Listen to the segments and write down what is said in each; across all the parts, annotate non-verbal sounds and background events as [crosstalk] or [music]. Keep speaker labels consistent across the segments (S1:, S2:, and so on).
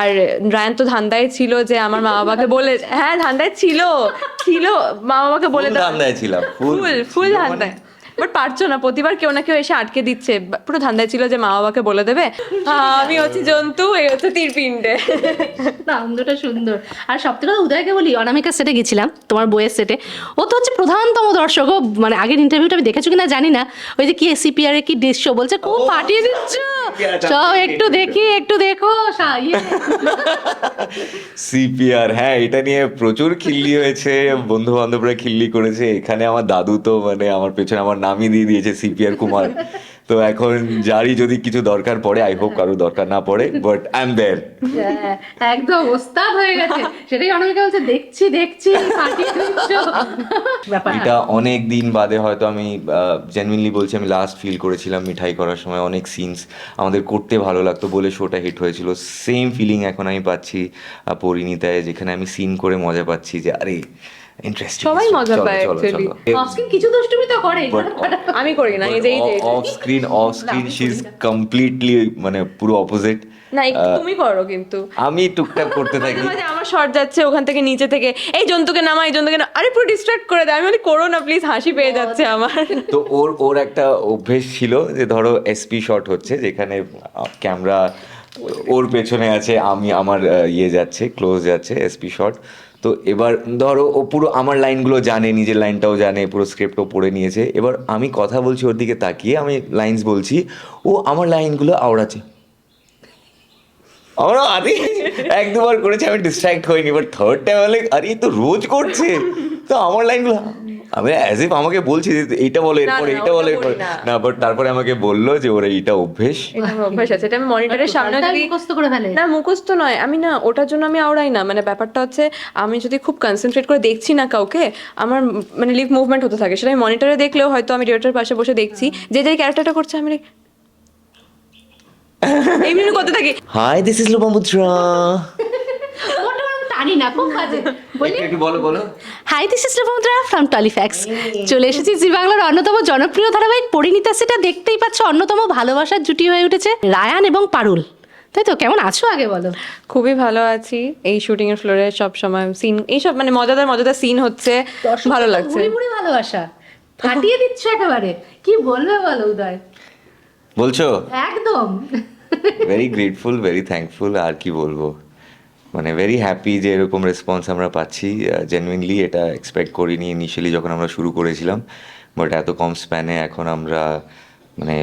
S1: আর Ryan তো ধান্দায় ছিল যে আমার মা বাবাকে বলে হ্যাঁ ধান্দায় ছিল ছিল মা বাবাকে বলে দাও।
S2: ধান্দায় ছিলাম ফুল
S1: ফুল
S2: ছিল মানে-
S1: ধান্দায়। বাট পারছ না প্রতিবার কেউ না কেউ এসে আটকে দিচ্ছে। পুরো ধান্দায় ছিল যে মা বাবাকে বলে দেবে। "হ্যাঁ, আমি হচ্ছি জন্তু এই হচ্ছে তীরপিণ্ডে।
S3: না অন্ধটা সুন্দর। আর সব থেকে কথা উদয়কে বলি অনামিকার সেটে গেছিলাম তোমার বইয়ের সেটে ও তো হচ্ছে প্রধানতম দর্শক ও মানে আগের ইন্টারভিউটা আমি দেখেছ কিনা জানি না। ওই যে কি সিপিআর এর কি দৃশ্য বলছে খুব পাঠিয়ে দিচ্ছ। সব একটু দেখি একটু দেখো ইয়ে।
S2: সিপিআর হ্যাঁ এটা নিয়ে প্রচুর খিল্লি হয়েছে বন্ধু বান্ধবরা খিল্লি করেছে। এখানে আমার দাদু তো মানে আমার পেছনে আমার নামই দিয়ে দিয়েছে সিপিআর কুমার। তো এখন যারই যদি কিছু দরকার পড়ে আই হোপ কারও দরকার না পড়ে বাট আই এম দেয়ার
S3: হ্যাঁ, একদম ওস্তাদ হয়ে গেছে। সেটাই অনামিকা বলছে দেখছি দেখছি
S2: এটা অনেক দিন বাদে হয়তো আমি জেনুইনলি বলছি আমি লাস্ট ফিল করেছিলাম মিঠাই করার সময় অনেক সিনস আমাদের করতে ভালো লাগতো বলে শোটা হিট হয়েছিল। সেম ফিলিং এখন আমি পাচ্ছি পরিণীতায় যেখানে আমি সিন করে মজা পাচ্ছি যে আরে ইন্টারেস্টিং
S1: সবাই মজা পায়
S3: কিছু দুষ্টুমি তো করে [laughs]
S1: আমি করি না এই যে এই
S2: শি ইজ কমপ্লিটলি মানে পুরো অপোজিট
S1: না একটু তুমি করো কিন্তু।
S2: আমি টুকটাক করতে [laughs] থাকি।
S1: মাঝে আমার শর্ট যাচ্ছে ওখান থেকে নিচে থেকে এই জন্তুকে নামা এই জন্তুকে নামা। আরে পুরো ডিস্ট্রাক্ট করে দেয়। আমি বলি করো না প্লিজ হাসি পেয়ে যাচ্ছে আমার।
S2: তো ওর ওর একটা অভ্যেস ছিল যে ধরো এসপি শট হচ্ছে যেখানে ক্যামেরা ওর পেছনে আছে, আমি আমার ইয়ে যাচ্ছে ক্লোজ যাচ্ছে এসপি শট তো এবার ধরো ও পুরো আমার লাইনগুলো জানে, নিজের লাইনটাও জানে, পুরো স্ক্রিপ্টও পড়ে নিয়েছে। এবার আমি কথা বলছি ওর দিকে তাকিয়ে, আমি লাইনস বলছি, ও আমার লাইনগুলো আওড়াচ্ছে। আমরা আদি এক দুবার করেছি, আমি ডিস্ট্র্যাক্ট হইনি এবার থার্ড টাইম হলে, আরে তো রোজ করছে। তো আমার লাইনগুলো আমি অ্যাজ ইফ আমাকে বলছি যে এইটা বলো এরপরে এইটা বলো এরপরে
S1: না।
S2: বাট তারপরে আমাকে বলল যে ওরা এইটা অভ্যেস।
S1: অভ্যাস আছে এটা আমি মনিটরের সামনে যদি
S3: মুখস্থ করে ফেলে।
S1: না মুখস্থ নয় আমি না ওটার জন্য আমি আওড়াই না মানে ব্যাপারটা হচ্ছে আমি যদি খুব কনসেন্ট্রেট করে দেখছি না কাউকে আমার মানে লিপ মুভমেন্ট হতে থাকে সেটা আমি মনিটরে দেখলেও হয়তো আমি ডিরেক্টর পাশে বসে দেখছি যে যে ক্যারেক্টারটা করছে আমি [laughs] এমনি করতে থাকি।
S2: হাই দিস ইজ লোপামুদ্রা
S3: টানি না খুব বাজে। বলি?
S2: একটু বলো বলো।
S3: Hi this is Rabindra from টলিফ্যাক্স চলে এসেছি জি বাংলার অন্যতম জনপ্রিয় ধারাবাহিক পরিণীতা সেটা দেখতেই পাচ্ছ অন্যতম ভালোবাসার জুটি হয়ে উঠেছে রায়ান এবং পারুল। তাই তো কেমন আছো আগে বলো?
S1: খুবই ভালো আছি। এই শুটিং এর ফ্লোরে সব সময় সিন এইসব মানে মজাদার মজাদার সিন হচ্ছে। ভালো লাগছে।
S3: বুড়ি ভালোবাসা। ফাটিয়ে দিচ্ছ একেবারে। কি বলবে বলো উদয়?
S2: বলছো?
S3: একদম।
S2: ভেরি গ্রেটফুল ভেরি থ্যাঙ্কফুল আর কি বলব? মানে ভেরি হ্যাপি যে এরকম রেসপন্স আমরা পাচ্ছি। জেনুইনলি এটা এক্সপেক্ট করিনি ইনিশিয়ালি যখন আমরা শুরু করেছিলাম। বাট এত কম স্প্যানে এখন আমরা মানে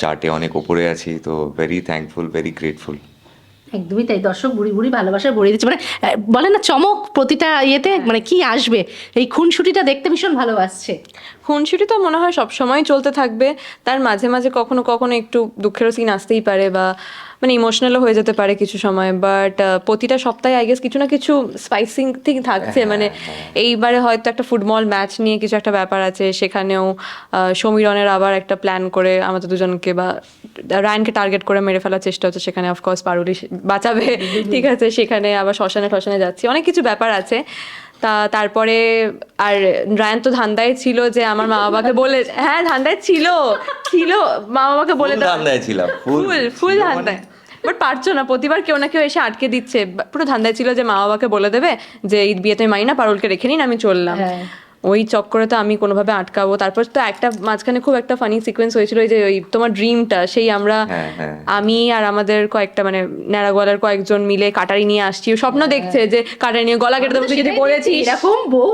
S2: চার্টে অনেক ওপরে আছি। তো ভেরি থ্যাঙ্কফুল ভেরি গ্রেটফুল
S3: একদমই তাই দর্শক বুড়ি বুড়ি ভালোবাসা ভরিয়ে দিচ্ছে। মানে বলে না চমক প্রতিটা ইয়েতে মানে কি আসবে? এই খুনসুটিটা দেখতে ভীষণ ভালোবাসছে।
S1: খুনসুটি তো মনে হয় সব সময় চলতে থাকবে। তার মাঝে মাঝে কখনো কখনো একটু দুঃখেরও সিন আসতেই পারে বা মানে ইমোশনালও হয়ে যেতে পারে কিছু সময়। বাট প্রতিটা সপ্তাহে আই গেস কিছু না কিছু স্পাইসিং থিং থাকছে। মানে এইবারে হয়তো একটা ফুটবল ম্যাচ নিয়ে কিছু একটা ব্যাপার আছে। সেখানেও সমীরনের আবার একটা প্ল্যান করে আমাদের দুজনকে বা রায়নকে টার্গেট করে মেরে ফেলার চেষ্টা হচ্ছে সেখানে অফকোর্স পারুলি বাঁচাবে। [laughs] ঠিক আছে সেখানে আবার শ্মশানে টশানে যাচ্ছি। অনেক কিছু ব্যাপার আছে। তা তারপরে আর রায়ান তো ধান্দায় ছিল যে আমার মা বাবাকে বলে হ্যাঁ ধান্দায় ছিল ছিল মা বাবাকে বলে
S2: ধান্দায় ছিলাম ফুল
S1: ফুল
S2: ছিল মানে-
S1: ধান্দায়। বাট পারছ না প্রতিবার কেউ না কেউ এসে আটকে দিচ্ছে। পুরো ধান্দায় ছিল যে মা বাবাকে বলে দেবে যে এই বিয়েতে মাই না পারুলকে রেখে নিন আমি চললাম।
S3: হ্যাঁ।
S1: ওই চক্করে তো আমি কোনোভাবে আটকাবো। তারপর তো একটা মাঝখানে খুব একটা ফানি সিকোয়েন্স হয়েছিল ওই যে ওই তোমার ড্রিমটা সেই আমরা
S2: হ্যাঁ, হ্যাঁ।
S1: আমি আর আমাদের কয়েকটা মানে ন্যাড়াগোয়ালার কয়েকজন মিলে কাটারি নিয়ে আসছি। স্বপ্ন দেখছে যে কাটারি নিয়ে গলা কেটে দেবো যদি
S3: দেখছি, এরকম বউ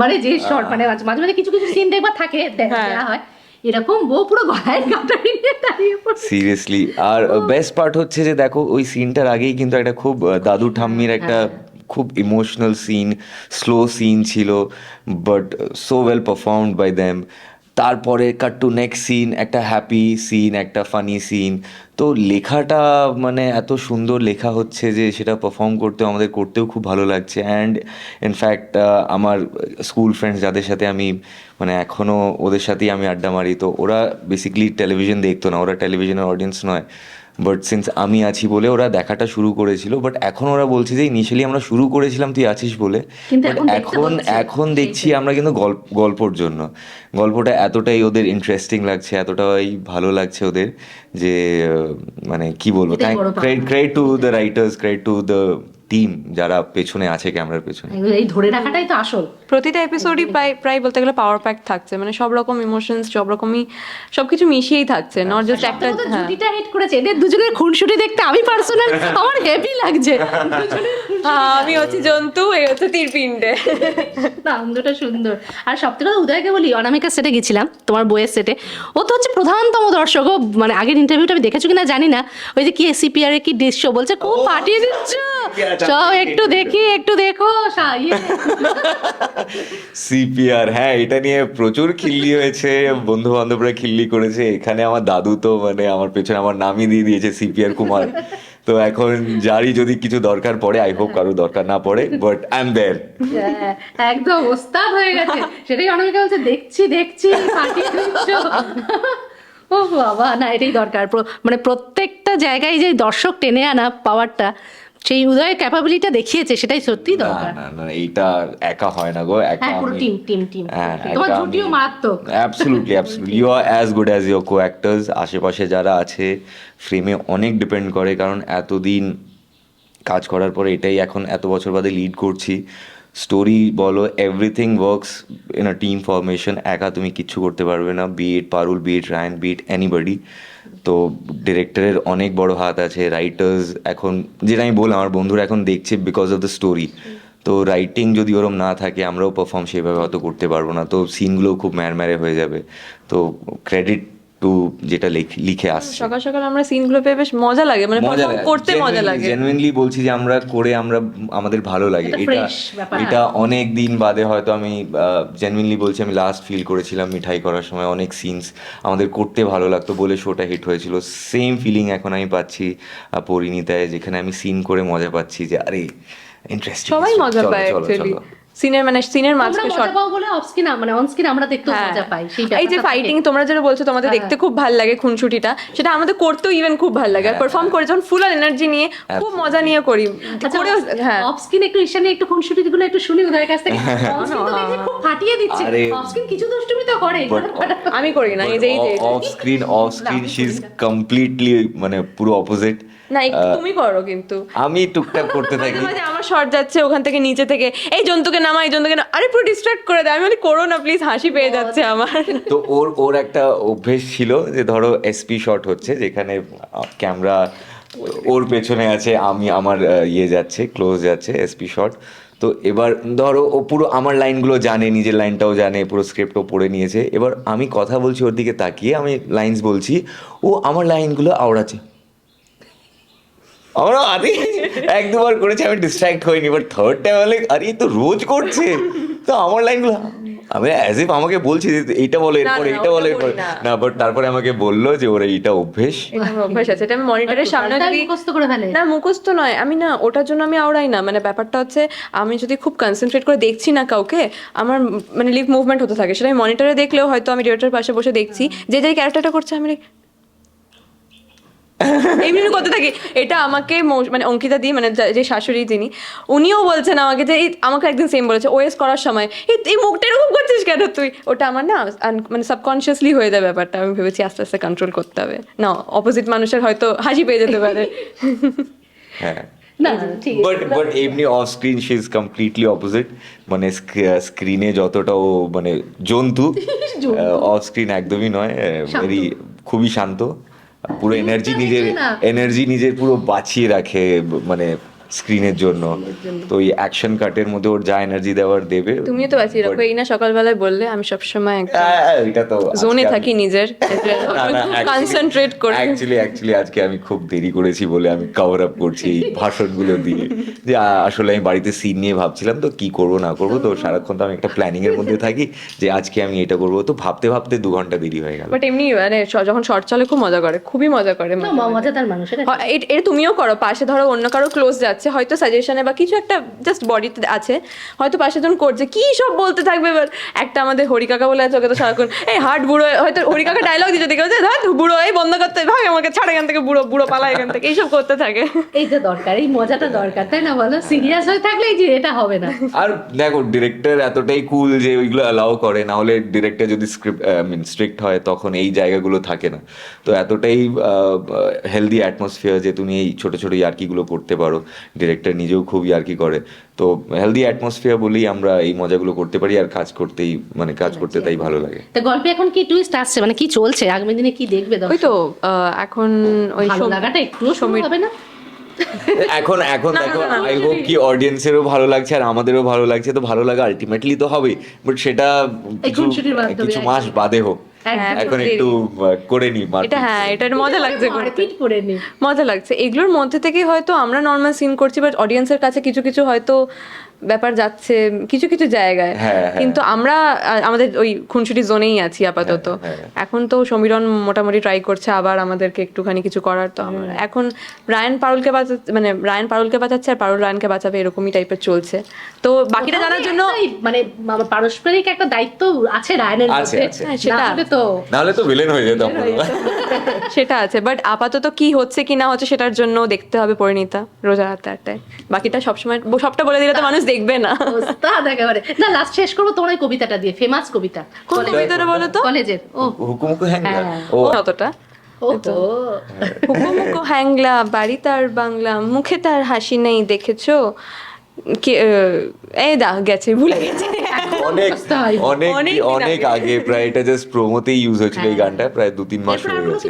S3: মানে যে শর্ট মানে মাঝে মাঝে কিছু কিছু সিন দেখবার থাকে
S1: হ্যাঁ।
S3: হয়। এরকম বউ পুরো গলায় কাটারি নিয়ে দাঁড়িয়ে
S2: সিরিয়াসলি আর বেস্ট পার্ট হচ্ছে যে দেখো ওই সিনটার আগেই কিন্তু একটা খুব দাদু ঠাম্মির একটা খুব ইমোশনাল সিন স্লো সিন ছিল but so well performed by them তারপরে কাট টু নেক্সট সিন একটা হ্যাপি সিন একটা ফানি সিন তো লেখাটা মানে এত সুন্দর লেখা হচ্ছে যে সেটা পারফর্ম করতেও আমাদের করতেও খুব ভালো লাগছে. অ্যান্ড ইনফ্যাক্ট আমার স্কুল ফ্রেন্ডস যাদের সাথে আমি মানে এখনও ওদের সাথেই আমি আড্ডা মারি, তো ওরা বেসিক্যালি টেলিভিশন দেখতো না, ওরা টেলিভিশনের অডিয়েন্স নয়। বাট সিন্স আমি আছি বলে ওরা দেখাটা শুরু করেছিল বাট এখন ওরা বলছে যে ইনিশিয়ালি আমরা শুরু করেছিলাম তুই আছিস বলে।
S3: এখন
S2: এখন দেখছি আমরা কিন্তু গল্প গল্পর জন্য। গল্পটা এতটাই ওদের ইন্টারেস্টিং লাগছে এতটাই ভালো লাগছে ওদের যে মানে কি বলব?
S3: Credit
S2: credit to the writers credit to the team যারা পেছনে আছে ক্যামেরার পেছনে।
S3: এই ধরে রাখাটাই তো আসল।
S1: প্রতিটা এপিসোডই প্রায় প্রায় বলতে গেলে পাওয়ার প্যাক থাকছে। মানে সব রকম ইমোশনস সব রকমই সবকিছু মিশিয়েই থাকছে নট জাস্ট একটা হ্যাঁ।
S3: জুটিটা হিট করেছে। এদের দুজনের খুনসুটি দেখতে আমি পার্সোনাল আমার হেভি লাগছে।
S1: হ্যাঁ, আমি হচ্ছি জন্তু এই হচ্ছে তীরপিণ্ডে।
S3: না আনন্দটা সুন্দর। আর সব থেকে উদয়কে বলি অনামিকা সেটে গেছিলাম তোমার বইয়ের সেটে ও তো হচ্ছে প্রধানতম দর্শক ও মানে আগের ইন্টারভিউটা আমি দেখেছ কিনা জানি না। ওই যে কি এসিপিআর এর কি দৃশ্য বলছে খুব পাঠিয়ে দিচ্ছ। সব একটু দেখি একটু দেখো ইয়ে।
S2: সিপিআর হ্যাঁ এটা নিয়ে প্রচুর খিল্লি হয়েছে বন্ধু বান্ধবরা খিল্লি করেছে। এখানে আমার দাদু তো মানে আমার পেছনে আমার নামই দিয়ে দিয়েছে সিপিআর কুমার। তো এখন যারই যদি কিছু দরকার পড়ে আই হোপ কারও দরকার না পড়ে বাট আই এম দেয়ার
S3: হ্যাঁ, একদম ওস্তাদ হয়ে গেছে। সেটাই অনামিকা বলছে দেখছি দেখছি দিচ্ছ। ও বাবা না এটাই দরকার। মানে প্রত্যেকটা জায়গায় যে দর্শক টেনে আনা পাওয়ারটা সেই উদয়ের ক্যাপাবিলিটা দেখিয়েছে সেটাই সত্যি দরকার।
S2: না না এইটা একা হয় না গো একা
S3: হ্যাঁ পুরো টিম টিম টিম তোমার জুটিও
S2: মাত্র
S3: মারাত্মক।
S2: Absolutely absolutely you are as good as your co actors আশেপাশে যারা আছে ফ্রেমে অনেক ডিপেন্ড করে কারণ এতদিন কাজ করার পরে এটাই এখন এত বছর বাদে লিড করছি। স্টোরি বলো everything works in a team formation একা তুমি কিচ্ছু করতে পারবে না be it Parul be it Rayan be it anybody তো ডিরেক্টরের অনেক বড় হাত আছে রাইটার্স এখন, যেটা আমি বললাম, আমার বন্ধুরা এখন দেখছে বিকজ অফ দ্য স্টোরি তো রাইটিং যদি ওরম না থাকে, আমরাও পারফর্ম সেভাবে অত করতে পারব না। তো সিনগুলোও খুব ম্যারম্যারে হয়ে যাবে। তো ক্রেডিট টু যেটা লিখে আসছে।
S1: সকাল সকাল আমরা সিনগুলো পেয়ে বেশ মজা লাগে মানে করতে মজা লাগে।
S2: জেনুইনলি বলছি যে আমরা করে আমরা আমাদের ভালো লাগে। এটা এটা অনেক দিন বাদে হয়তো আমি জেনুইনলি বলছি আমি লাস্ট ফিল করেছিলাম মিঠাই করার সময় অনেক সিনস আমাদের করতে ভালো লাগতো বলে শোটা হিট হয়েছিল। সেম ফিলিং এখন আমি পাচ্ছি পরিণীতায় যেখানে আমি সিন করে মজা পাচ্ছি যে আরে ইন্টারেস্টিং
S1: সবাই মজা পায় অ্যাকচুয়ালি সিনের মানে সিনের
S3: মজা
S1: শর্ট
S3: পাও বলে অফ স্ক্রিন মানে অন স্ক্রিন আমরা দেখতেও
S1: হ্যাঁ।
S3: মজা পাই সেই
S1: এই যে ফাইটিং তোমরা যেটা বলছো তোমাদের
S3: হ্যাঁ,
S1: দেখতে খুব ভালো লাগে খুনসুটিটা। সেটা আমাদের করতেও ইভেন খুব ভালো লাগে। আর পারফর্ম করে যখন ফুল এনার্জি নিয়ে খুব মজা নিয়ে করি।
S3: আচ্ছা
S1: করেও হ্যাঁ।
S3: অফ স্ক্রিন একটু ঈশানি একটু খুনসুটি গুলো একটু শুনি ওদের কাছ থেকে। খুব ফাটিয়ে দিচ্ছে। অফ স্ক্রিন কিছু দুষ্টুমি তো করে
S1: আমি করি না এই যে।
S2: Off screen off screen she is completely মানে পুরো অপোজিট
S1: না একটু তুমি করো কিন্তু।
S2: আমি টুকটাক করতে থাকি।
S1: মাঝে আমার শর্ট যাচ্ছে ওখান থেকে নিচে থেকে এই জন্তুকে নামা এই জন্তুকে নামা। আরে পুরো ডিস্ট্রাক্ট করে দেয়। আমি বলি করো না প্লিজ হাসি পেয়ে যাচ্ছে আমার।
S2: তো ওর ওর একটা অভ্যেস ছিল যে ধরো এসপি শট হচ্ছে যেখানে ক্যামেরা ওর পেছনে আছে আমি আমার ইয়ে যাচ্ছে ক্লোজ যাচ্ছে এসপি শট তো এবার ধরো ও পুরো আমার লাইনগুলো জানে নিজের লাইনটাও জানে পুরো স্ক্রিপ্টও পড়ে নিয়েছে। এবার আমি কথা বলছি ওর দিকে তাকিয়ে আমি লাইন্স বলছি ও আমার লাইনগুলো আওড়াচ্ছে। আমরা আরে এক দুবার করেছি আমি ডিস্ট্রাক্ট হইনি বাট থার্ড টাইম হলে আরে তো রোজ করছে। তো আমার লাইনগুলো আমি অ্যাজ ইফ আমাকে বলছি যে এইটা বলো এরপর
S1: না,
S2: এইটা বলো এরপর
S1: বলি না।
S2: বাট তারপরে আমাকে বলল যে ওরা এইটা অভ্যেস।
S1: অভ্যাস আছে এটা আমি মনিটরের সামনে যদি
S3: মুখস্থ করে ফেলে।
S1: না মুখস্থ নয় আমি না ওটার জন্য আমি আওড়াই না মানে ব্যাপারটা হচ্ছে আমি যদি খুব কনসেন্ট্রেট করে দেখছি না কাউকে আমার মানে লিভ মুভমেন্ট হতে থাকে সেটা আমি মনিটরে দেখলেও হয়তো আমি ডিরেক্টর পাশে বসে দেখছি যে যে ক্যারেক্টারটা করছে আমি এমনি করতে থাকি। এটা আমাকে মানে অঙ্কিতা দি মানে যে শাশুড়ি যিনি উনিও বলছেন আমাকে যে আমাকে একদিন সেম বলেছে ওএস করার সময়। এই মুখটা এরকম করছিস কেন তুই? ওটা আমার না মানে সাবকনশিয়াসলি হয়ে যায় ব্যাপারটা। আমি ভেবেছি আস্তে আস্তে কন্ট্রোল করতে হবে। না অপোজিট মানুষের হয়তো হাসি পেয়ে যেতে পারে।
S2: হ্যাঁ।
S3: না ঠিক
S2: বাট বাট এমনি off screen she is completely opposite মানে স্ক্রিনে যতটা ও মানে জন্তু [laughs] অফ স্ক্রিন একদমই নয় ভেরি খুবই শান্ত। পুরো এনার্জি নিজের এনার্জি নিজের পুরো বাঁচিয়ে রাখে মানে স্ক্রিনের জন্য। তো ওই অ্যাকশন কাটের মধ্যে ওর যা এনার্জি দেওয়ার দেবে
S1: তুমিও তো বাঁচিয়ে রাখো। এই না সকালবেলায় বললে আমি সবসময় একদম
S2: হ্যাঁ, এটা তো
S1: জোনে থাকি নিজের [laughs] কনসেন্ট্রেট করে।
S2: অ্যাকচুয়ালি অ্যাকচুয়ালি আজকে আমি খুব দেরি করেছি বলে আমি কভার আপ করছি এই ভাষণগুলো দিয়ে। যে আসলে আমি বাড়িতে সিন নিয়ে ভাবছিলাম তো কি করব না করব তো সারাক্ষণ তো আমি একটা প্ল্যানিং এর [laughs] মধ্যে থাকি যে আজকে আমি এটা করব। তো ভাবতে ভাবতে দু ঘণ্টা দেরি হয়ে গেল।
S1: বাট এমনি মানে যখন শর্ট চলে খুব মজা করে খুবই মজা করে
S3: না, ম- মজাদার মানুষ এটা
S1: এটা তুমিও করো পাশে ধরো অন্য কারও ক্লোজ যাচ্ছে। যাচ্ছে হয়তো সাজেশনে বা কিছু একটা জাস্ট বডিতে আছে। হয়তো পাশে জন করছে কি সব বলতে থাকবে এবার। একটা আমাদের হরি কাকা বলে আছে ওকে তো সারাক্ষণ এই হার্ট বুড়ো হয়তো হরি কাকা ডায়লগ দিতে দেখে বলছে ধর বুড়ো এই বন্ধ করতে ভাই আমাকে ছাড় এখান থেকে বুড়ো বুড়ো পালা এখান থেকে। এইসব করতে থাকে।
S3: এইটা দরকার এই মজাটা দরকার তাই না বলো? সিরিয়াস হয়ে থাকলে এই যে এটা হবে না।
S2: আর দেখো ডিরেক্টর এতটাই কুল যে ওইগুলো অ্যালাউ করে না হলে ডিরেক্টর যদি স্ক্রিপ্ট মিন স্ট্রিক্ট হয় তখন এই জায়গাগুলো থাকে না। তো এতটাই হেলদি অ্যাটমসফিয়ার যে তুমি এই ছোট ছোট ইয়ার্কিগুলো করতে পারো। ডিরেক্টর নিজেও খুব ইয়ার্কি করে। তো হেলদি অ্যাটমসফিয়ার বলেই আমরা এই মজাগুলো করতে পারি আর কাজ করতেই মানে কাজ করতে তাই ভালো লাগে।
S3: তা গল্পে এখন কি টুইস্ট আসছে? মানে কি চলছে? আগামী দিনে কি দেখবে
S1: ওই তো আহ, এখন ওই
S3: ভালো লাগাটা একটুও সময় হবে না?
S2: এখন এখন দেখো আই হোপ কি অডিয়েন্সেরও ভালো লাগছে আর আমাদেরও ভালো লাগছে। তো ভালো লাগা আলটিমেটলি তো হবে বাট সেটা কিছু মাস বাদে হোক। এখন একটু করে নি
S1: এটা হ্যাঁ এটার মজা লাগছে
S3: করে নি।
S1: মজা লাগছে। এগুলোর মধ্যে থেকে হয়তো আমরা নর্মাল সিন করছি বাট অডিয়েন্সের কাছে কিছু কিছু হয়তো ব্যাপার যাচ্ছে কিছু কিছু জায়গায়।
S2: হ্যাঁ, হ্যাঁ।
S1: কিন্তু আমরা আমাদের ওই খুনসুটি জোনেই আছি আপাতত।
S2: হ্যাঁ,
S1: এখন তো সমীরণ মোটামুটি ট্রাই করছে আবার আমাদেরকে একটুখানি কিছু করার তো আমরা এখন রায়ন পারুলকে বাঁচাচ্ছে মানে রায়ন পারুলকে বাঁচাচ্ছে আর পারুল রায়নকে বাঁচাবে এরকমই টাইপের চলছে। তো বাকিটা জানার জন্য
S3: মানে পারস্পরিক একটা দায়িত্ব আছে রায়নের মধ্যে।
S2: আছে।
S1: হ্যাঁ, সেটা
S3: না হলে তো।
S2: নাহলে তো ভিলেন হয়ে যেতাম [laughs]
S1: সেটা আছে বাট আপাতত কি হচ্ছে কি না হচ্ছে সেটার জন্য দেখতে হবে পরিণীতা রোজা রাত আটটায় বাকিটা সবসময় সবটা বলে দিলে তো মানুষ দেখবে না।
S3: ওস্তাদ একেবারে না লাস্ট শেষ করব তোমার ওই কবিতাটা দিয়ে ফেমাস কবিতা।
S1: কোন কবিতাটা বলো তো?
S3: কলেজের ও।
S2: হুকুম হ্যাং। ও।
S1: অতটা হ্যাংলা বাড়ি তার বাংলা মুখে তার হাসি নেই দেখেছ? কে আহ, এই দা গেছে ভুলে গেছে। [laughs]
S2: অনেক অনেক
S1: অনেক আগে।
S2: প্রায় এটা জাস্ট প্রোমোতেই ইউজ হয়েছিল এই গানটা প্রায় দু তিন মাস হয়ে গেছে।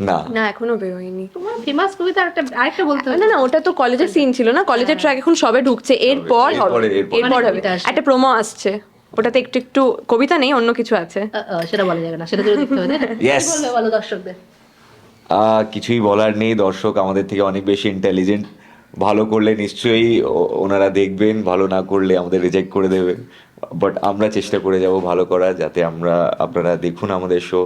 S2: না।
S1: না এখনও বেরোয়নি
S3: তোমার ফেমাস কবিতা আরেকটা আরেকটা বলতে
S1: না না ওটা তো কলেজের সিন ছিল না? কলেজের ট্র্যাক এখন সবে ঢুকছে। এরপর হবে।
S2: এরপরে। এরপর
S1: হবে। একটা প্রোমো আসছে। ওটাতে একটু একটু কবিতা নেই অন্য কিছু আছে।
S3: সেটা বলা যাবে না। সেটা তো দেখতে হবে [laughs] বলো দর্শকদের?
S2: আহ, কিছুই বলার নেই। দর্শক আমাদের থেকে অনেক বেশি ইন্টেলিজেন্ট ভালো করলে নিশ্চয়ই ওনারা দেখবেন ভালো না করলে আমাদের রিজেক্ট করে দেবেন বাট আমরা চেষ্টা করে যাব ভালো করার যাতে আমরা আপনারা দেখুন আমাদের শো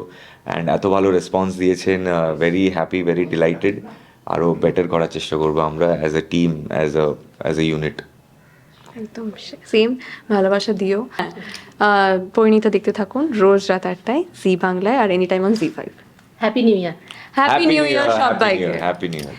S2: অ্যান্ড এত ভালো রেসপন্স দিয়েছেন ভেরি হ্যাপি ভেরি ডিলাইটেড আরও বেটার করার চেষ্টা করব আমরা as a team as a as a unit
S1: একদম সেম ভালোবাসা দিও। পরিণীতা দেখতে থাকুন রোজ রাত আটটায় জি বাংলায় আর any time on Zee five
S3: happy new year
S1: happy new year সবাইকে।
S2: হ্যাপি নিউ ইয়ার